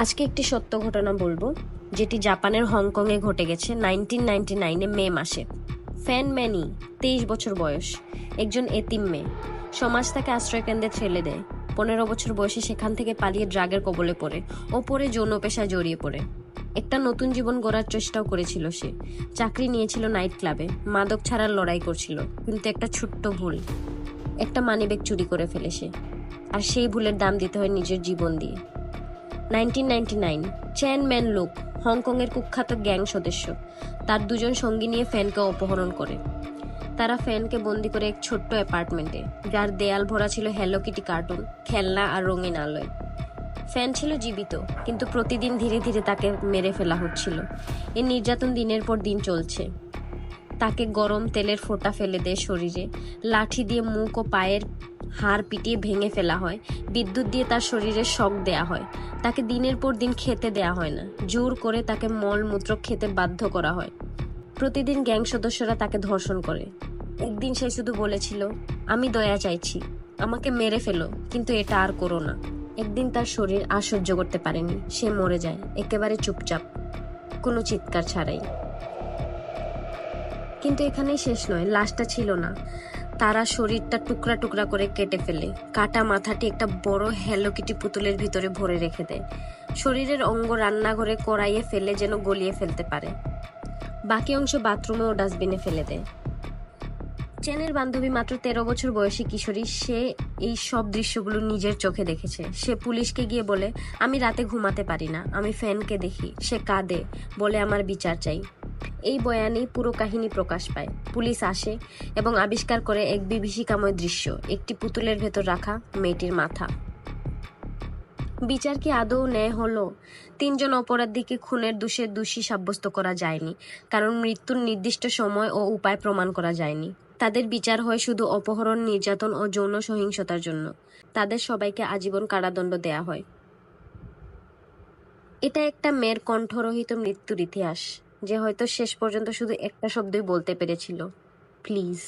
আজকে একটি সত্য ঘটনা বলব, যেটি জাপানের হংকংয়ে ঘটে গেছে নাইনটিন নাইনটি নাইনে মে মাসে। ফ্যান ম্যানি, তেইশ বছর বয়স, একজন এতিম মেয়ে। সমাজ তাকে আশ্রয়কেন্দ্রে ঠেলে দেয়। পনেরো বছর বয়সে সেখান থেকে পালিয়ে ড্রাগের কবলে পড়ে ও পরে যৌন পেশায় জড়িয়ে পড়ে। একটা নতুন জীবন গড়ার চেষ্টাও করেছিল সে। চাকরি নিয়েছিল নাইট ক্লাবে, মাদক ছাড়ার লড়াই করছিল, কিন্তু একটা ছোট্ট ভুল। একটা মানিব্যাগ চুরি করে ফেলে সে। আর সেই ভুলের দাম দিতে হয় নিজের জীবন দিয়ে। Nineteen ninety nine Chan Man লোক, হংকংয়ের কুখ্যাত গ্যাং সদস্য। তার দুজন সঙ্গী নিয়ে ফ্যানকে অপহরণ করে। তারা ফ্যানকে বন্দি করে এক ছোট্ট অ্যাপার্টমেন্টে, যার দেয়াল ভরা ছিল হ্যালো কিটি কার্টুন খেলনা আর রঙিন আলোয়। ফ্যান ছিল জীবিত, কিন্তু প্রতিদিন ধীরে ধীরে তাকে মেরে ফেলা হচ্ছিল। এই নির্যাতন দিনের পর দিন চলছে। তাকে গরম তেলের ফোঁটা ফেলে দেয় শরীরে, লাঠি দিয়ে মুখ ও পায়ের হাড় পিটিয়ে ভেঙে ফেলা হয়, বিদ্যুৎ দিয়ে তার শরীরে শক দেয়া হয়, তাকে দিনের পর দিন খেতে দেয়া হয় না, জোর করে তাকে মলমূত্র খেতে বাধ্য করা হয়। প্রতিদিন গ্যাং সদস্যরা তাকে ধর্ষণ করে। একদিন সে শুধু বলেছিল, আমি দয়া চাইছি, আমাকে মেরে ফেলো, কিন্তু এটা আর করো না। একদিন তার শরীর আর সহ্য করতে পারেনি, সে মরে যায়, একেবারে চুপচাপ, কোনো চিৎকার ছাড়াই। কিন্তু এখানেই শেষ নয়, লাশটা ছিল না। তারা শরীরটা টুকরা টুকরা করে কেটে ফেলে। কাটা মাথাটি একটা বড় হ্যালোকিটি পুতুলের ভিতরে ভরে রেখে দেয়। শরীরের অঙ্গ রান্নাঘরে কড়াইয়ে ফেলে যেন গলিয়ে ফেলতে পারে। বাকি অংশ বাথরুমে ও ডাস্টবিনে ফেলে দেয়। চেনের বান্ধবী মাত্র তেরো বছর বয়সী কিশোরী, সে এই সব দৃশ্যগুলো নিজের চোখে দেখেছে। সে পুলিশকে গিয়ে বলে, আমি রাতে ঘুমাতে পারি না। আমি ফ্যানকে দেখি। সে কাঁদে, বলে, আমার বিচার চাই। এই বয়ানেই পুরো কাহিনী প্রকাশ পায়। পুলিশ আসে এবং আবিষ্কার করে এক বিভীষিকাময় দৃশ্য, একটি পুতুলের ভেতর রাখা মেয়েটির মাথা। বিচার কি আদৌ ন্যায় হলো? তিনজন অপরাধীকে খুনের দোষে দোষী সাব্যস্ত করা যায়নি, কারণ মৃত্যুর নির্দিষ্ট সময় ও উপায় প্রমাণ করা যায়নি। তাদের বিচার হয় শুধু অপহরণ, নির্যাতন ও যৌন সহিংসতার জন্য। তাদের সবাইকে আজীবন কারাদণ্ড দেয়া হয়। এটা একটা মেয়ের কণ্ঠরহিত মৃত্যুর ইতিহাস। যে হয়তো শেষ পর্যন্ত শুধু একটা শব্দই বলতে পেরেছিল। প্লিজ।